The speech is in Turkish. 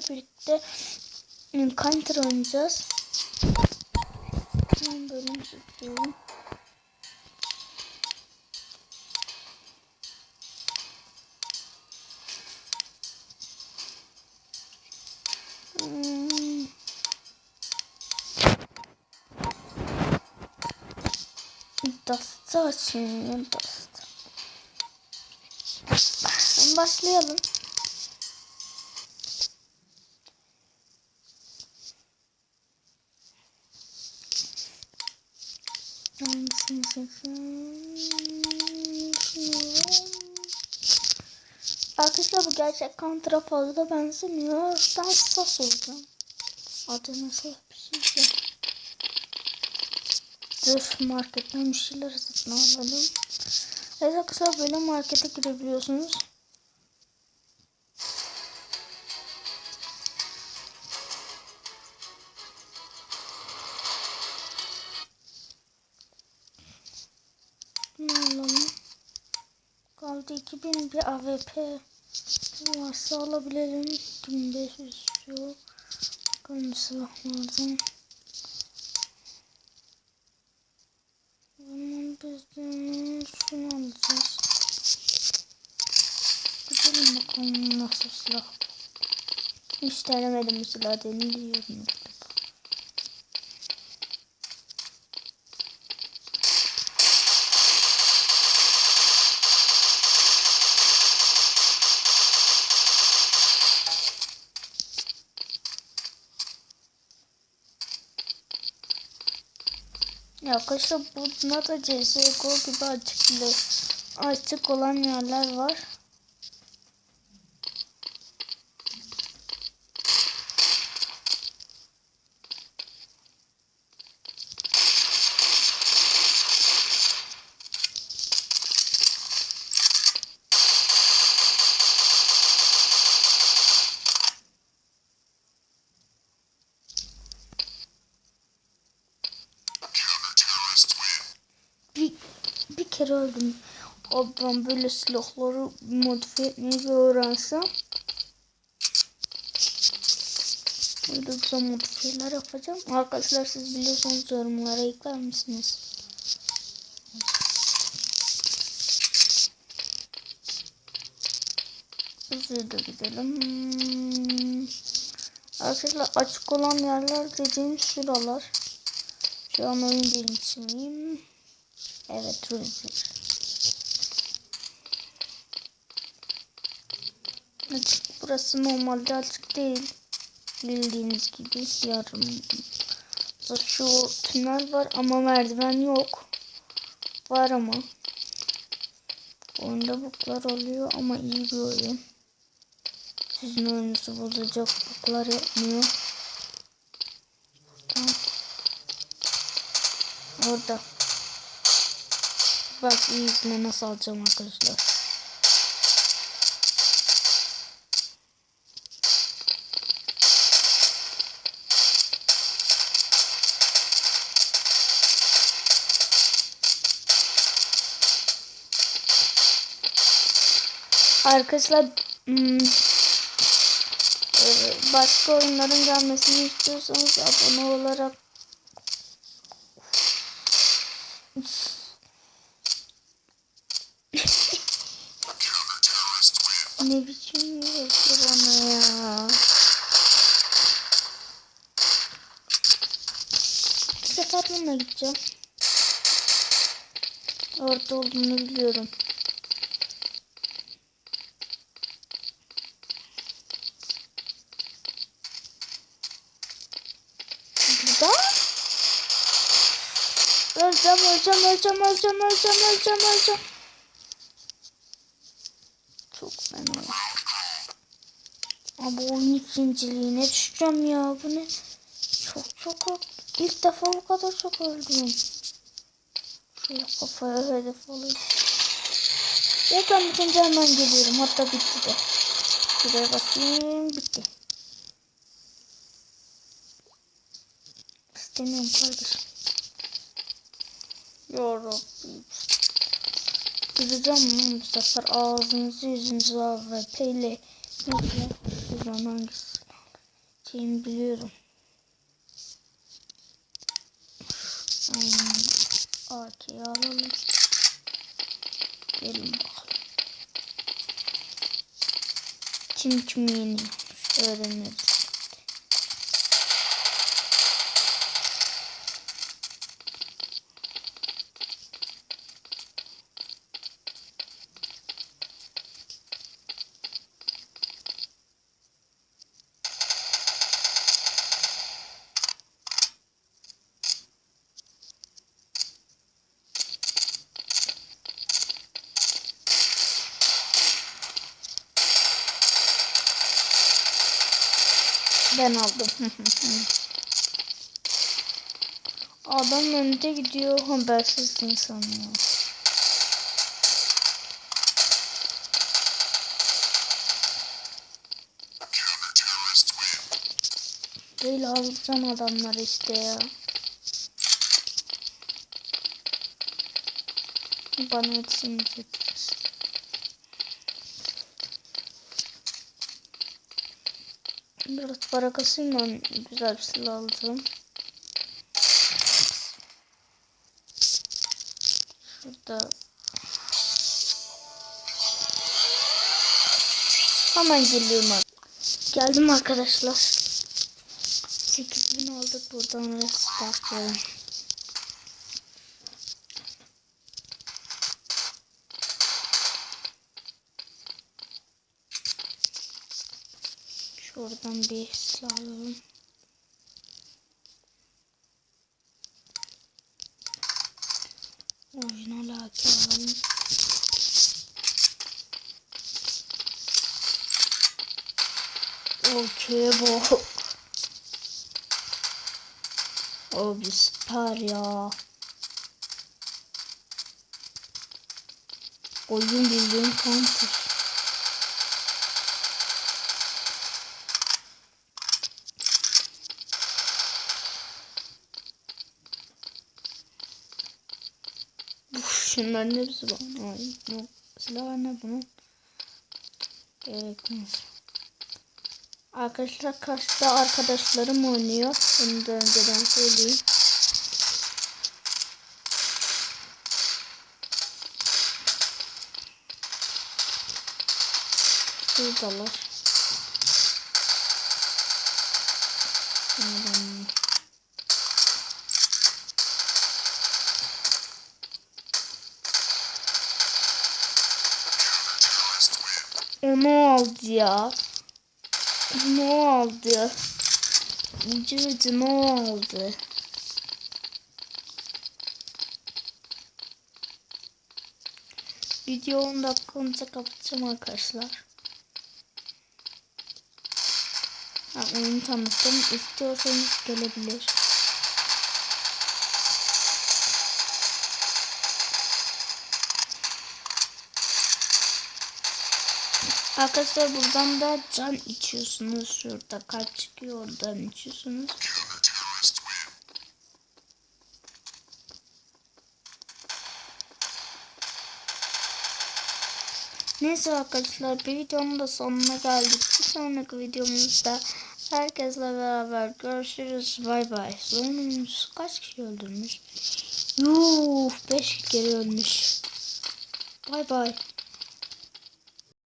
birlikte Counter oynayacağız. Bölüm çekiyorum. Hmm. Dust'ı açayım. Dust. Başlayalım. Hangisini seçeyim? Arkadaşlar bu gerçek Counter'a fazla benzemiyor. Ben sas olacağım. Adı nasıl bir şey. Dur marketten bir şeyler satın alalım. Evet arkadaşlar böyle markete girebiliyorsunuz. Ne alalım? Kaldı 2000 bir AWP varsa alabilirim. 1500 istiyor. Bakalım silahlardan. Zaman biz de şunu alacağız. Gidelim bakalım nasıl silah. Hiç denemedim silah deniliyorum. Ya arkadaşlar bunda da CSGO gibi açık, açık olan yerler var. bir, bir kere öldüm. Ben böyle silahları modifiye etmeyi öğrensem. Böyle güzel modifiyeler yapacağım. Arkadaşlar siz biliyorsanız yorumlara ekler misiniz? Hızlı da gidelim. Arkadaşlar açık olan yerler dediğim şuralar. Şu an oyun birincisiyim. Evet Rüzgar. Açık burası normalde açık değil. Bildiğiniz gibi yarım. Şu tünel var ama merdiven yok. Var ama. Oyunda buklar oluyor ama iyi bir oyun. Sizin oyunuzu bozacak buklar yapmıyor. Orada. Bak iyi izle nasıl alacağım arkadaşlar. Arkadaşlar hmm, e, başka oyunların gelmesini istiyorsanız abone olarak Ne biçim yazdı bana ya. Bu sefer bununla gideceğim. Orada olduğunu biliyorum. Burada? Öleceğim, öleceğim, öleceğim, öleceğim, öleceğim, öleceğim, öleceğim. Çok fena. Ama oyun ikinciliğine düşeceğim ya. Bu ne? Çok çok ilk defa bu kadar çok öldüm. Şöyle kafaya hedef alayım. Reklam bitince hemen geliyorum. Hatta bitti de. Şuraya basayım. Bitti. İstemiyorum kardeşim. Yarabbim. Kıracağım lan bu sefer ağzınızı yüzünüzü AWP ile. Neyse. Buradan hangisi? Şeyimi biliyorum. AK'yi alalım. Gelin bakalım. Kim kimi yeniyormuş öğreniriz. Ben aldım. Adam önde gidiyor habersiz insan ya. Böyle alacaksın adamlar işte ya. Bana yetişmeyecekler. Biraz para kasayım ben güzel bir silah alacağım. Şurada Hemen geliyorum abi. Geldim arkadaşlar. 8000 aldık buradan restart Şuradan bir silah alalım. Orijinal AK alalım. Okey bu. Abi süper ya. Oyun bildiğin counter. Şunların hepsi ait. Yok. Silah ne bunun? Gerekmez. Arkadaşlar karşıda arkadaşlarım oynuyor. Bunu da önceden söyleyeyim. Şuradalar. Şuradan. Onu aldı ya. Ne oldu? Cıvıcı ne oldu? Video 10 dakika olunca kapatacağım arkadaşlar. Ha, oyunu tanıttım. İstiyorsanız gelebilir. Arkadaşlar buradan da can içiyorsunuz. Şurada kalp çıkıyor oradan içiyorsunuz. Neyse arkadaşlar bir videonun da sonuna geldik. Bir sonraki videomuzda herkesle beraber görüşürüz. Bay bay. Zonumuz kaç kişi öldürmüş? Yuh 5 kere ölmüş. Bay bay.